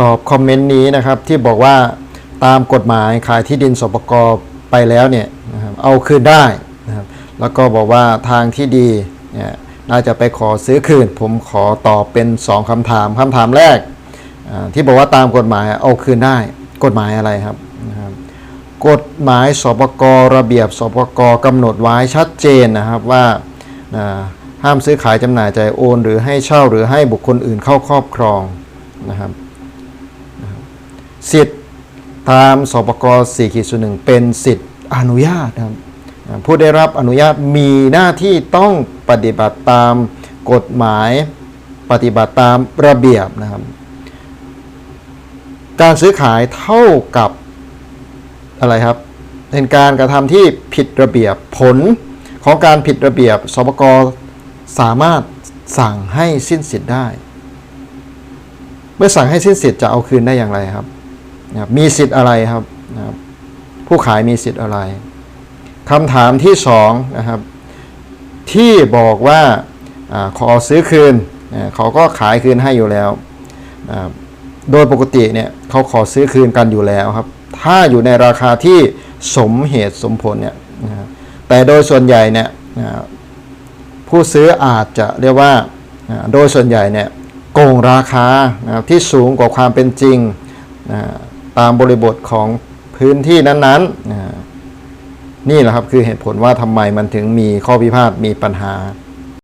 ตอบคอมเมนต์นี้นะครับที่บอกว่าตามกฎหมายขายที่ดินสปกไปแล้วเนี่ยนะครับเอาคืนได้นะครับแล้วก็บอกว่าทางที่ดีเนี่ยน่าจะไปขอซื้อคืน ผมขอตอบเป็น 2คำถามคำถามแรก ที่บอกว่าตามกฎหมายเอาคืนได้ กฎหมายอะไรครับนะครับกฎหมายสปกระเบียบสปกกำหนดไว้ชัดเจนนะครับว่าห้ามซื้อขายจำหน่ายจ่ายโอน หรือให้เช่าหรือให้บุคคลอื่นเข้าครอบครองนะครับ สิทธิ์ตามสปก4ขีดส่วนหนึ่งเป็นสิทธิ์อนุญาตนะครับผู้ได้รับอนุญาตมีหน้าที่ต้องปฏิบัติตามกฎหมายปฏิบัติตามระเบียบนะครับ การซื้อขายเท่ากับอะไรครับ เป็นการกระทำที่ผิดระเบียบผลของการผิดระเบียบสปกสามารถสั่งให้สิ้นสิทธิ์ได้ เมื่อสั่งให้สิ้นสิทธิ์จะเอาคืนได้อย่างไรครับ นะครับมีสิทธิ์อะไรครับนะครับ ผู้ขายมีสิทธิ์อะไรคำถามที่สองนะครับ ที่บอกว่าอขอซื้อคืนเขาก็ขายคืนให้อยู่แล้วนะโดยปกติเนี่ยเขาขอซื้อคืนกันอยู่แล้วครับ ถ้าอยู่ในราคาที่สมเหตุสมผลเนี่ยนะแต่โดยส่วนใหญ่เนี่ยผู้ซื้ออาจจะเรียกว่าโดยส่วนใหญ่เนี่ยโกงราคานะที่สูงกว่าความเป็นจริงนะ ตามบริบทของพื้นที่นั้นๆนะนี่แหละครับคือเหตุผลว่าทำไมมันถึงมีข้อพิพาทมีปัญหา